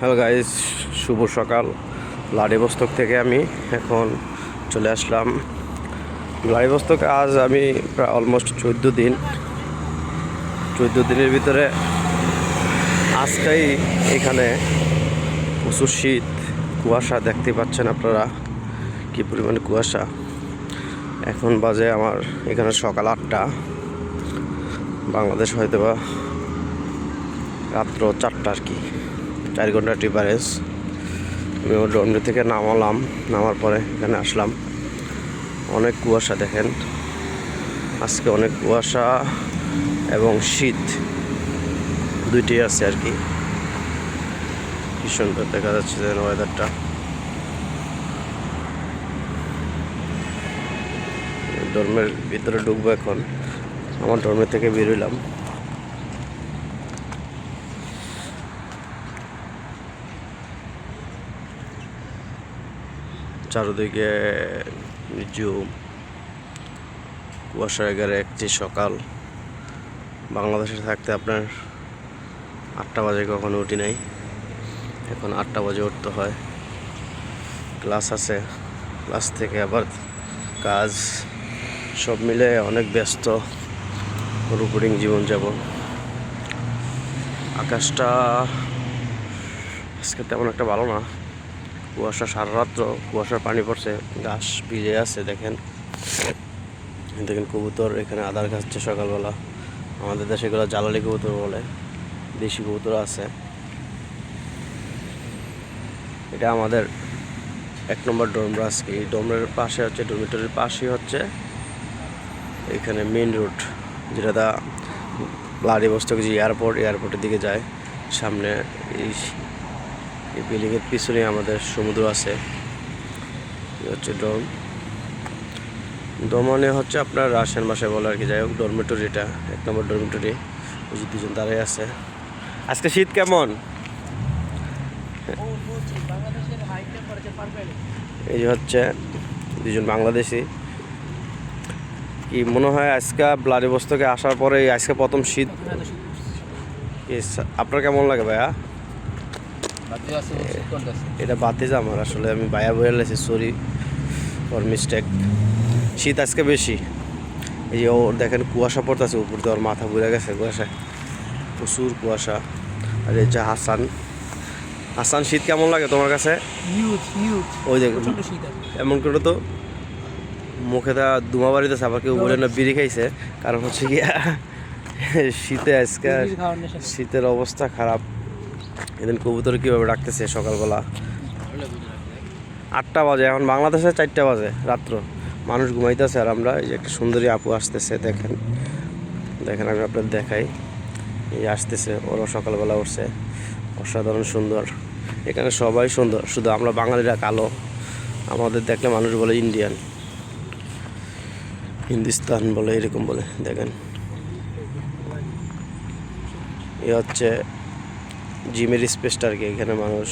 Hello guys শুভ সকাল। লাডিবস্তক থেকে আমি এখন চলে আসলাম। লাডিবস্তকে আজ আমি প্রায় অলমোস্ট চোদ্দ দিন। চোদ্দ দিনের ভিতরে আজকেই এখানে প্রচুর শীত, কুয়াশা দেখতে পাচ্ছেন আপনারা। কী পরিমাণে কুয়াশা। এখন বাজে আমার এখানে সকাল আটটা। বাংলাদেশ হয়তো বা রাত্র চারটা আর কি। চার ঘণ্টা ডিফারেন্স। আমি ড্রোনটি থেকে নামালাম, নামার পরে এখানে আসলাম। অনেক কুয়াশা দেখেন। আজকে অনেক কুয়াশা এবং শীত। দুইটি আছে আর কি। কি সুন্দর দেখা যাচ্ছে যেন ওয়েদারটা ডর্মের ভিতরে ঢুকবো এখন। আমার ডর্মের থেকে বেরোলাম চারদিকে জুম কুয়াশার ঘেরে একটি সকাল। বাংলাদেশে থাকতে আপনার আটটা বাজে কখনো উঠি নাই। এখন আটটা বাজে উঠতে হয়। ক্লাস আছে। ক্লাস থেকে আবার কাজ সব মিলে অনেক ব্যস্ত। রুপুরিং জীবনযাপন। আকাশটা আজকে তেমন একটা ভালো না। কুয়াশা সারা রাত্র কুয়াশার পানি পড়ছে, ঘাস ভিজে আছে, দেখেন। দেখেন কবুতর, এখানে আদার খাচ্ছে সকালবেলা। আমাদের দেশে এগুলো জ্বালালি কবুতর বলে, দেশি কবুতর আছে। এটা আমাদের এক নম্বর ডোমরা আজকে এই ডোমরের পাশে হচ্ছে, ডোমিটরির পাশেই হচ্ছে, এখানে মেন রোড, যেটা দা ব্লাডিবস্তক যে এয়ারপোর্ট এয়ারপোর্টের দিকে যায়। সামনে এই এই বিল্ডিংয়ের পিছনে আমাদের সমুদ্র আছে। হচ্ছে ডোম। ডোমানে হচ্ছে আপনার রাশিয়ান ভাষায় বলে আর কি যাই হোক ডরমেটরি এটা এক নম্বর ডরমেটরি ওই যে দুজন দাঁড়িয়ে আছে। আজকে শীত কেমন? এই যে হচ্ছে দুজন বাংলাদেশি। কি মনে হয় আজকে ব্লাডিবস্তকে আসার পরে আজকে প্রথম শীত? আপনার কেমন লাগে ভাইয়া? এটা বাতিজ আমার আসলে আমি বায়া বয়ে লেছি সরি ওর মিস্টেক শীত আজকে বেশি। এই যে ও দেখেন কুয়াশা পড়তেছে উপর দিয়ে ওর মাথা ঘুরে গেছে কুয়াশায়। প্রচুর কুয়াশা। আর এই যে হাসান। হাসান শীত কেমন লাগে তোমার কাছে? ওই দেখুন এমন করে তো মুখে তা দুমা বাড়িতেছে আবার কেউ বলে না বিড়ি খাইছে। কারণ হচ্ছে গিয়া শীতে আজকে। শীতের অবস্থা খারাপ। এদিন কবুতর কীভাবে ডাকতেছে সকালবেলা? আটটা বাজে, এখন বাংলাদেশে চারটা বাজে রাত্র। মানুষ ঘুমাইতেছে আর আমরা এই যে একটা সুন্দরী আপু আসতেছে, দেখেন। দেখেন, আমি আপনার দেখাই। এই আসতেছে, ওরও সকালবেলা উঠছে। অসাধারণ সুন্দর। এখানে সবাই সুন্দর, শুধু আমরা বাঙালিরা কালো। আমাদের দেখলে মানুষ বলে ইন্ডিয়ান। হিন্দুস্তান বলে, এরকম বলে, দেখেন। এ হচ্ছে জিমের স্পেসটা আর কি, এখানে মানুষ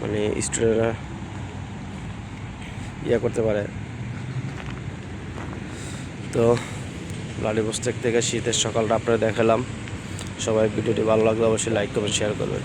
মানে স্টুডেন্টরা ইয়ে করতে পারে। তো লালিবস্তেক থেকে শীতের সকালটা আপনারা দেখালাম। সবাই ভিডিওটি ভালো লাগলে অবশ্যই লাইক করবেন শেয়ার করবেন।